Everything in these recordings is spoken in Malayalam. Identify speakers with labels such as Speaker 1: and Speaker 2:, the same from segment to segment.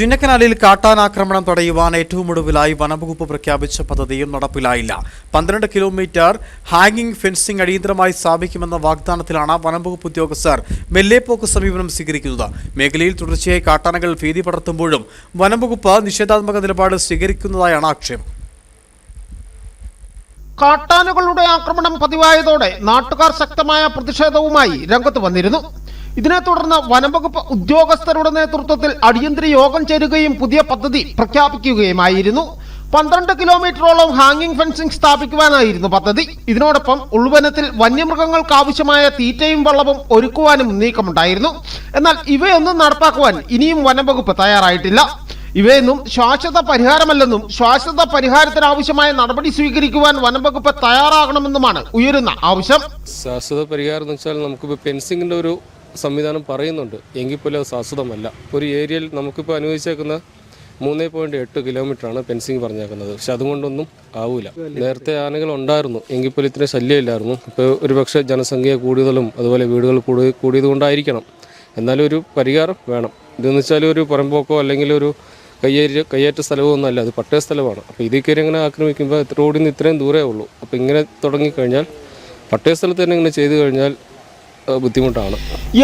Speaker 1: ചിന്നക്കനാലിൽ കാട്ടാനാക്രമണം തടയുവാൻ ഏറ്റവും ഒടുവിലായി വനംവകുപ്പ് പ്രഖ്യാപിച്ച പദ്ധതിയും നടപ്പിലായില്ല. പന്ത്രണ്ട് കിലോമീറ്റർ ഹാങ്ങിംഗ് ഫെൻസിംഗ് അടിയന്തരമായി സ്ഥാപിക്കുമെന്ന വാഗ്ദാനത്തിലാണ് വനംവകുപ്പ് ഉദ്യോഗസ്ഥർ മെല്ലേപ്പോക്ക് സമീപനം സ്വീകരിക്കുന്നത്. മേഖലയിൽ തുടർച്ചയായി കാട്ടാനകൾ ഭീതി പടർത്തുമ്പോഴും വനംവകുപ്പ് നിഷേധാത്മക നിലപാട് സ്വീകരിക്കുന്നതായാണ് ആക്ഷേപം.
Speaker 2: കാട്ടാനകളുടെ ആക്രമണം പതിവായതോടെ നാട്ടുകാർ ശക്തമായ പ്രതിഷേധവുമായി രംഗത്ത് വന്നിരുന്നു. ഇതിനെ തുടർന്ന് വനംവകുപ്പ് ഉദ്യോഗസ്ഥരുടെ നേതൃത്വത്തിൽ അടിയന്തര യോഗം ചേരുകയും പുതിയ പദ്ധതി പ്രഖ്യാപിക്കുകയുമായിരുന്നു. പന്ത്രണ്ട് കിലോമീറ്ററോളം ഹാങ്ങിങ് ഫെൻസിംഗ് സ്ഥാപിക്കുവാനായിരുന്നു പദ്ധതി. ഇതിനോടൊപ്പം ഉൾവനത്തിൽ വന്യമൃഗങ്ങൾക്ക് ആവശ്യമായ തീറ്റയും വെള്ളവും ഒരുക്കുവാനും നീക്കമുണ്ടായിരുന്നു. എന്നാൽ ഇവയൊന്നും നടപ്പാക്കുവാൻ ഇനിയും വനംവകുപ്പ് തയ്യാറായിട്ടില്ല. ഇവയൊന്നും ശാശ്വത പരിഹാരമല്ലെന്നും ശാശ്വത പരിഹാരത്തിനാവശ്യമായ നടപടി സ്വീകരിക്കുവാൻ വനംവകുപ്പ് തയ്യാറാകണമെന്നുമാണ് ഉയരുന്ന ആവശ്യം.
Speaker 3: ശാശ്വത പരിഹാരം എന്ന് വെച്ചാൽ നമുക്കിപ്പോൾ ഫെൻസിങ്ങിന്റെ ഒരു സംവിധാനം പറയുന്നുണ്ട്. എങ്കിൽ പോലും അത് ശാശ്വതമല്ല ഒരു ഏരിയയിൽ നമുക്കിപ്പോൾ അനുവദിച്ചേക്കുന്ന മൂന്ന് പോയിന്റ് എട്ട് കിലോമീറ്ററാണ് ഫെൻസിങ് പറഞ്ഞേക്കുന്നത്. പക്ഷെ അതുകൊണ്ടൊന്നും ആവൂല. നേരത്തെ ആനകൾ ഉണ്ടായിരുന്നു. എങ്കിൽ പോലും ഇത്രയും ശല്യമില്ലായിരുന്നു. ഇപ്പോൾ ഒരുപക്ഷെ ജനസംഖ്യ കൂടുതലും അതുപോലെ വീടുകൾ കൂടി കൂടിയത് കൊണ്ടായിരിക്കണം എന്നാലും ഒരു പരിഹാരം വേണം. ഇതെന്ന് വെച്ചാൽ ഒരു പുറമ്പോക്കോ അല്ലെങ്കിൽ ഒരു കയ്യേറ്റ കയ്യേറ്റ സ്ഥലമോ ഒന്നല്ല അത് പട്ടയ സ്ഥലമാണ്. അപ്പോൾ ഇതിൽ കയറി ഇങ്ങനെ ആക്രമിക്കുമ്പോൾ റോഡിൽ നിന്ന് ഇത്രയും ദൂരമേ ഉള്ളൂ. അപ്പോൾ ഇങ്ങനെ തുടങ്ങിക്കഴിഞ്ഞാൽ പട്ടയ സ്ഥലത്ത് തന്നെ ഇങ്ങനെ ചെയ്തു കഴിഞ്ഞാൽ ബുദ്ധിമുട്ടാണ്.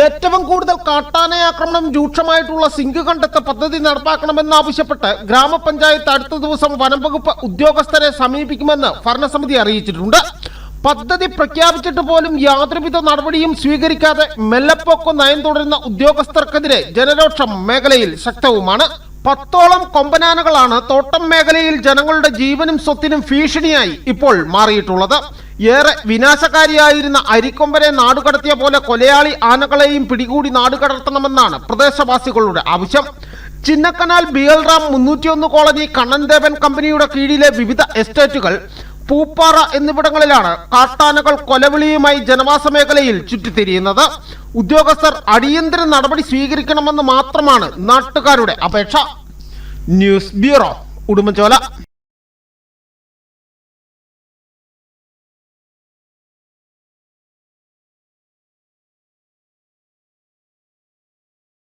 Speaker 2: ഏറ്റവും കൂടുതൽ കാട്ടാന ആക്രമണം രൂക്ഷമായിട്ടുള്ള സിങ്ക് കണ്ടെത്ത പദ്ധതി നടപ്പാക്കണമെന്നാവശ്യപ്പെട്ട് ഗ്രാമപഞ്ചായത്ത് അടുത്ത ദിവസം വനംവകുപ്പ് ഉദ്യോഗസ്ഥരെ സമീപിക്കുമെന്ന് ഭരണസമിതി അറിയിച്ചിട്ടുണ്ട്. പദ്ധതി പ്രഖ്യാപിച്ചിട്ട് പോലും യാതൊരുവിധ നടപടിയും സ്വീകരിക്കാതെ മെല്ലപ്പോക്ക് നയം തുടരുന്ന ഉദ്യോഗസ്ഥർക്കെതിരെ ജനരോക്ഷം മേഖലയിൽ ശക്തവുമാണ്. പത്തോളം കൊമ്പനാനകളാണ് തോട്ടം മേഖലയിൽ ജനങ്ങളുടെ ജീവനും സ്വത്തിനും ഭീഷണിയായി ഇപ്പോൾ മാറിയിട്ടുള്ളത്. ഏറെ വിനാശകാരിയായിരുന്ന അരിക്കൊമ്പനെ നാടുകടത്തിയ പോലെ കൊലയാളി ആനകളെയും പിടികൂടി നാടുകടത്തണമെന്നാണ് പ്രദേശവാസികളുടെ ആവശ്യം. ചിന്നക്കനാൽ ബിയൽറാം മുന്നൂറ്റിയൊന്ന് കോളനി കണ്ണൻദേവൻ കമ്പനിയുടെ കീഴിലെ വിവിധ എസ്റ്റേറ്റുകൾ പൂപ്പാറ എന്നിവിടങ്ങളിലാണ് കാട്ടാനകൾ കൊലവിളിയുമായി ജനവാസ മേഖലയിൽ ചുറ്റിത്തിരിയുന്നത്. ഉദ്യോഗസ്ഥർ അടിയന്തര നടപടി സ്വീകരിക്കണമെന്ന് മാത്രമാണ് നാട്ടുകാരുടെ അപേക്ഷ. News bureau Udumbanchola.